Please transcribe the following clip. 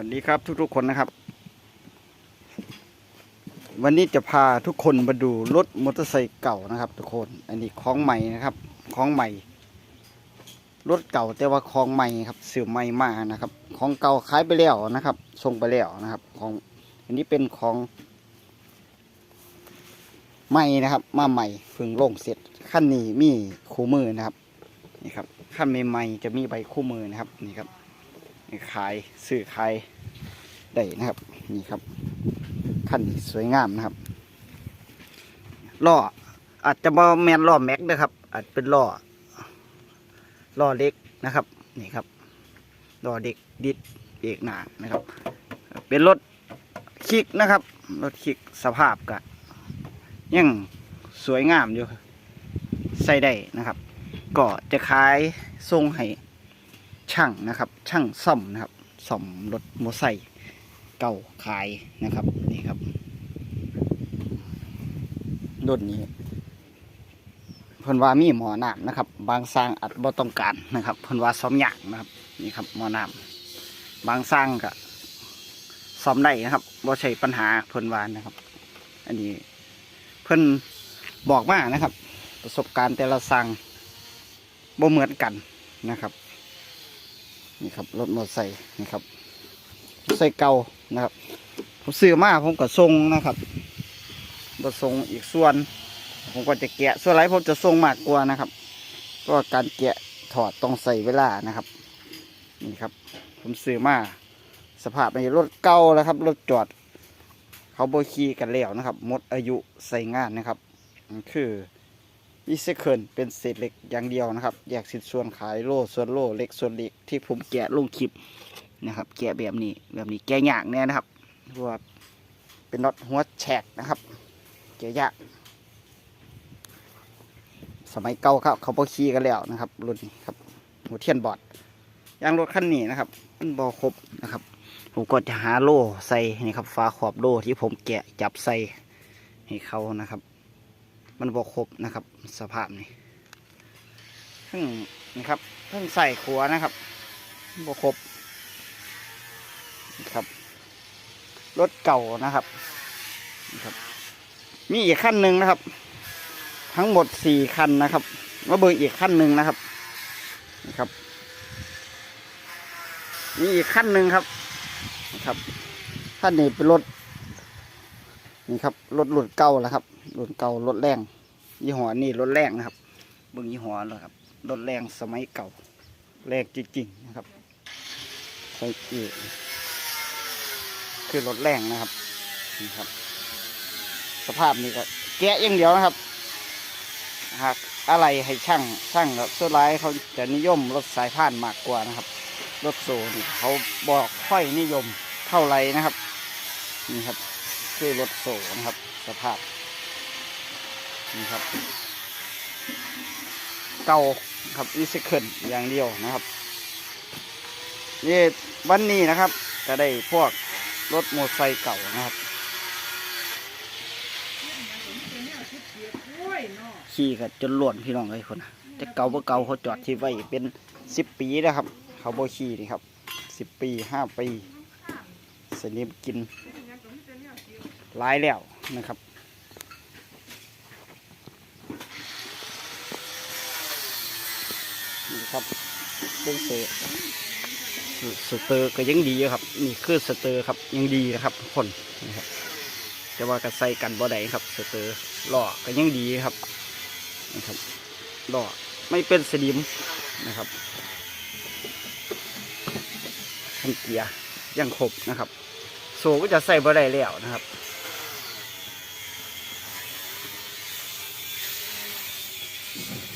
วัสดีครับทุกๆคนนะครับ วันนี้จะพาทุกคนมาดูรถมอเตอร์ไซค์เก่านะครับ ทุกคน อันนี้ของใหม่นะครับของใหม่รถเก่าแต่ว่าของใหม่ครับซื้อใหม่มานะครับ ของเก่าขายไปแล้วนะครับส่งไปแล้วนะครับ ของอันนี้เป็นของใหม่นะครับ มาใหม่เพิ่งลงเสร็จขั้นนี้มีคู่มือนะครับนี่ครับขั้นใหม่ๆจะมีใบคู่มือนะครับนี่ครับ ขายซื้อขายได้นะครับนี่ครับคันนี้สวยงามนะครับล้ออาจจะบอแมนล้อแม็กนะครับ อาจเป็นล้อล้อเล็กนะครับนี่ครับล้อเด็กดิดเอกหนานะครับ เป็นรถคิกนะครับรถคิกสภาพกะยังสวยงามอยู่ใส่ได้นะครับ ก็จะขายทรงให้ ช่างนะครับ ช่างซ่อมนะครับซ่อมรถมอไซค์เก่าขายนะครับนี่ครับรถนี้เพิ่นว่ามีหมอน้ำนะครับ บางสร้างอัดบ่ต้องการนะครับเพิ่นว่าซ่อมยากนะครับ นี่ครับหมอน้ำบางสร้างก็ซ่อมได้นะครับบ่ใช่ปัญหาเพิ่นว่านะครับ อันนี้เพิ่นบอกมานะครับ ประสบการณ์แต่ละสร้างบ่เหมือนกันนะครับ นี่ครับรถมอเตอร์ไซค์นี่ครับมอเตอร์ไซเก่านะครับ ผมซื้อมาผมก็ส่งนะครับก็ส่งอีกส่วน ผมก็จะแกะส่วนไรผมจะส่งมากกว่านะครับเพราะว่าการแกะถอดต้องใส่เวลานะครับนี่ครับ ผมซื้อมาสภาพในรถเก่าแล้วครับรถจอด เขาโบขี่กันแล้วนะครับหมดอายุใส่งานนะครับคือ อีเซเคิลเป็นเศษเหล็กอย่างเดียวนะครับ แยกสินส่วนขายโล่ส่วนโล่เหล็กส่วนเหล็กที่ผมแกะลงคลิปนะครับ แกะแบบนี้แบบนี้แกะยากแน่นะครับเพราะว่าเป็นน็อตหัวแฉกนะครับ แกะยากสมัยเก่าครับเขาพอขี่กันแล้วนะครับ รุ่นนี้ครับหัวเทียนบอดยางรถคันนี้นะครับมันบอครบนะครับ ผมก็จะหาโล่ใส่นี่ครับฝาขอบโล่ที่ผมแกะจับใส่ให้เขานะครับ มันบกครบนะครับ สภาพนี่ทั้งนะครับทั้งใส่ขัวนะครับบกครบนะครับรถเก่านะครับนะครับ มีอีกขั้นหนึ่งนะครับ ทั้งหมดสี่คันนะครับมาเบิกอีกขั้นหนึ่งนะครับนะครับมีอีกขั้นหนึ่งครับนะครับขั้นนี้เป็นรถนี่ครับรถรุ่นเก่าแล้วครับ รุ่นเก่ารถแรงยี่ห้อนี่รถแรงนะครับเบิ่งยี่ห้อแล้วครับรถแรงสมัยเก่าแรงจริงๆนะครับใส่อีกคือรถแรงนะครับนี่ครับ สภาพนี้ก็แกะอย่างเดียวนะครับ หากอะไรให้ช่างช่างครับส่วนร้ายเขาจะนิยมรถสายพานมากกว่านะครับ รถโซ่นี่เขาบอกค่อยนิยมเท่าไรนะครับ นี่ครับ คือรถโซ่นะครับ สภาพ นี่ครับ เก่าครับอีซิเคิลอย่างเดียวนะครับนี่วันนี้นะครับจะได้พวกรถมอเตอร์ไซค์เก่านะครับ ขี่กันจนหล่นพี่น้องเลยคนนะจะเก่าบ่เก่าเขาจอดที่ไว้เป็นสิบปีแล้วครับ เขาโบขี่นี่ครับสิบปีห้าปีสนิมกินหลายแล้วนะครับ ครับเป็นเศษสเตอร์ก็ยังดีอยู่ครับ นี่คือสเตอร์ครับยังดีนะครับทุกคนนะครับแต่ว่าก็ใส่กันบ่ได้ครับ สเตอร์ล้อก็ยังดีครับนะครับดอกไม่เป็นสนิมนะครับขันเกียร์ยังครบนะครับ โซ่ก็จะใส่บ่ได้แล้วนะครับส